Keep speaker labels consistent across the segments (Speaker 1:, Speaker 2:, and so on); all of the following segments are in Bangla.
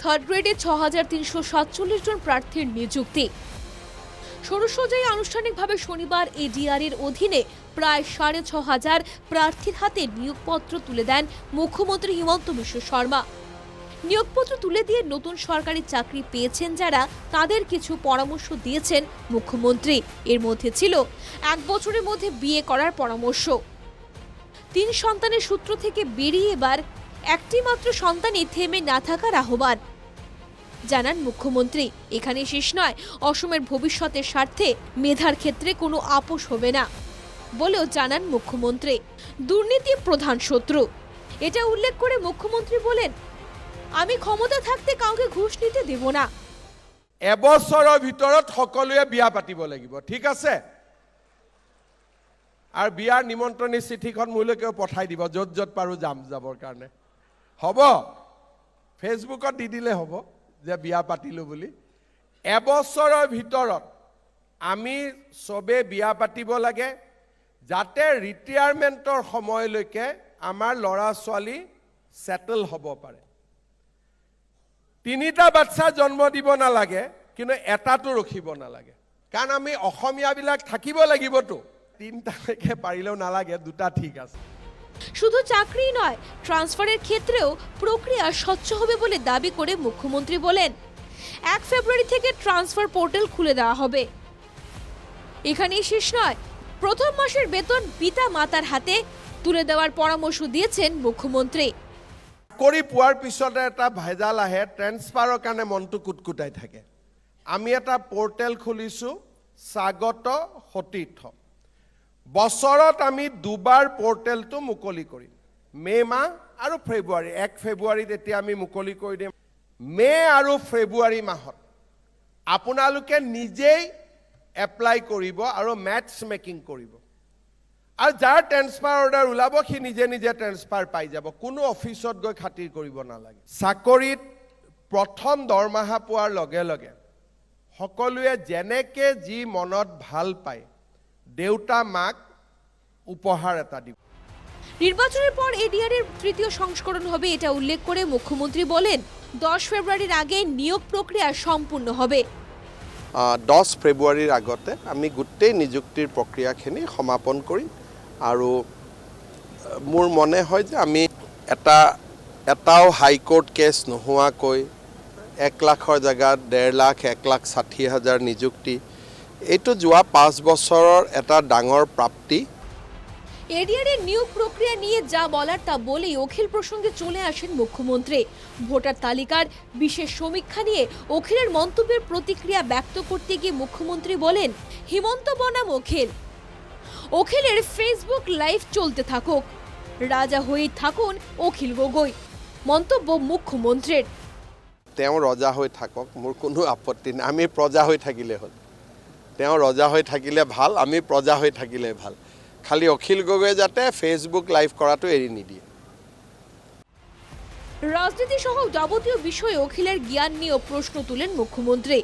Speaker 1: থার্ড গ্রেডে ছ হাজার তিনশো সাতচল্লিশ জন প্রার্থীর নিযুক্তি। ষোড়শজাই আনুষ্ঠানিকভাবে শনিবার এডিআর এর অধীনে প্রায় সাড়ে ছ হাজার প্রার্থীর হাতে নিয়োগপত্র তুলে দেন মুখ্যমন্ত্রী হিমন্ত বিশ্ব শর্মা। নিয়োগপত্র তুলে দিয়ে নতুন সরকারি চাকরি পেয়েছেন যারা, তাদের কিছু পরামর্শ দিয়েছেন মুখ্যমন্ত্রী। এর মধ্যে ছিল এক বছরের মধ্যে বিয়ে করার পরামর্শ। তিন সন্তানের সূত্র থেকে বেরিয়ে এবার একটি মাত্র সন্তানে থেমে না থাকার আহ্বান। জানান মুখ্যমন্ত্রী, এখানে শেষ নয়, অসমের ভবিষ্যতের স্বার্থে মেধার ক্ষেত্রে কোনো আপোষ হবে না, বলেও জানান মুখ্যমন্ত্রী। দুর্নীতি প্রধান শত্রু, এটা উল্লেখ করে মুখ্যমন্ত্রী বলেন, আমি ক্ষমতা থাকতে কাউকে ঘুষ নিতে দেব না।
Speaker 2: এবছৰৰ ভিতৰত সকলোৱে বিয়া পাতিব লাগিব, ঠিক আছে? আৰু বিয়াৰ নিমন্ত্ৰণী চিঠিখন মোলৈকেও পঠাই দিব য'ত য'ত পাৰোঁ যাম যাবৰ কাৰণে। হ'ব। ফেচবুকত দি দিলে হ'ব, যে বিয়া পাতিলোঁ বুলি। এবছৰৰ ভিতৰত আমি চবে বিয়া পাতিব লাগে, যাতে ৰিটায়াৰমেণ্টৰ সময়লৈকে আমাৰ ল'ৰা ছোৱালী ছেটেল হ'ব পাৰে। তিনিটা বাচ্চা জন্ম দিব নালাগে, কিন্তু এটাতো ৰখিব নালাগে। কাৰণ আমি অসমীয়াবিলাক থাকিব লাগিবতো। তিনিটালৈকে পাৰিলেও নালাগে, দুটা ঠিক আছে।
Speaker 1: শুধু চাকরি নয় ট্রান্সফারের ক্ষেত্রেও প্রক্রিয়া স্বচ্ছ হবে বলে দাবি করে মুখ্যমন্ত্রী বলেন। এক ফেব্রুয়ারি থেকে ট্রান্সফার পোর্টাল খুলে দেওয়া হবে। এখানেই শেষ নয়, প্রথম মাসের বেতন পিতা মাতার হাতে তুলে দেওয়ার পরামর্শ দিয়েছেন মুখ্যমন্ত্রী।
Speaker 2: চাকৰি পোৱাৰ পিছতে এটা ভেজাল আহে ট্ৰেন্সফাৰৰ কাৰণে মনটো কুটকুটাই থাকে। আমি এটা পৰ্টেল খুলিছোঁ, স্বাগত সতীৰ্থ। বছৰত আমি দুবাৰ পৰ্টেলটো মুকলি কৰিম। মে' মাহ আৰু ফেব্ৰুৱাৰী, এক ফেব্ৰুৱাৰীত এতিয়া আমি মুকলি কৰি দিম। মে' আৰু ফেব্ৰুৱাৰী মাহত আপোনালোকে নিজেই এপ্লাই কৰিব আৰু মেথছ মেকিং কৰিব। আৰু যাৰ ট্ৰেন্সফাৰ অৰ্ডাৰ ওলাব, সি নিজে নিজে ট্ৰেন্সফাৰ পাই যাব। কোনো অফিচত গৈ খাতিৰ কৰিব নালাগে। চাকৰিত প্ৰথম দৰমহা পোৱাৰ লগে লগে সকলোৱে যেনেকে যি মনত ভালো পায়, দেউতা মাক উপহাৰ এটা দিব।
Speaker 1: নির্বাচনের পর এডিআর এর তৃতীয় সংস্করণ হবে এটা উল্লেখ করে মুখ্যমন্ত্রী বলেন দশ ফেব্রুয়ারির আগে নিয়োগ প্রক্রিয়া সম্পূর্ণ হবে।
Speaker 3: দহ ফেব্ৰুৱাৰীৰ আগতে আমি গোটেই নিযুক্তিৰ প্ৰক্ৰিয়াখিনি সমাপন কৰিম আৰু মোৰ মনে হয় যে আমি এটা এটাও হাইকোৰ্ট কেছ নোহোৱাকৈ এক লাখৰ জেগাত ডেৰ লাখ এক লাখ ষাঠি হাজাৰ নিযুক্তি এইটো যোৱা পাঁচ বছৰৰ এটা ডাঙৰ প্ৰাপ্তি।
Speaker 1: এডিআর এর নিয়োগ প্রক্রিয়া নিয়ে যা বলার তা বলেই অখিল প্রসঙ্গে চলে আসেন মুখ্যমন্ত্রী। ভোটার তালিকার বিশেষ সমীক্ষা নিয়ে অখিলের মন্তব্যের প্রতিক্রিয়া ব্যক্ত করতে গিয়ে মুখ্যমন্ত্রী বলেন, হিমন্ত বনাম অখিল। অখিলের ফেসবুক লাইভ চলতে থাকুক। রাজা হয়েই থাকুন অখিল গগৈ। মন্তব্য মুখ্যমন্ত্রীর।
Speaker 3: তেওঁ ৰজা হৈ থাকক, মোৰ কোনো আপত্তি নাই। আমি প্ৰজা হৈ থাকিলে হ'ল। তেওঁ ৰজা হৈ থাকিলে ভালো, আমি প্ৰজা হৈ থাকিলে ভালো। খালি অখিল গগৈয়ে যাতে ফেচবুক লাইভ কৰাটো এৰি নিদিয়ে।
Speaker 1: রাজনীতি সহ যাবতীয় বিষয়ে অখিলের জ্ঞান নিয়েও প্রশ্ন তুলেন মুখ্যমন্ত্রী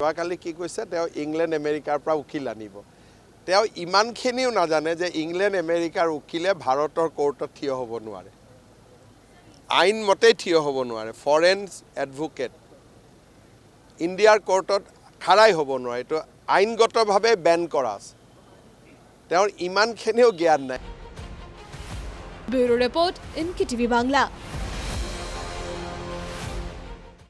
Speaker 3: যোৱাকালি কি কৈছে তেওঁ ইংলেণ্ড আমেৰিকাৰ পৰা উকিল আনিব। তেওঁ ইমানখিনিও নাজানে যে ইংলেণ্ড আমেৰিকাৰ উকিলে ভাৰতৰ কোৰ্টত থিয় হ'ব নোৱাৰে। আইন মতেই থিয় হ'ব নোৱাৰে ফৰেন এডভোকেট ইণ্ডিয়াৰ কোৰ্টত খাৰাই হ'ব নোৱাৰে এইটো আইনগতভাৱে বেন কৰা আছে। তেওঁৰ ইমানখিনিও জ্ঞান নাই।
Speaker 1: ব্যুরো রিপোর্ট ইনকি টিভি বাংলা।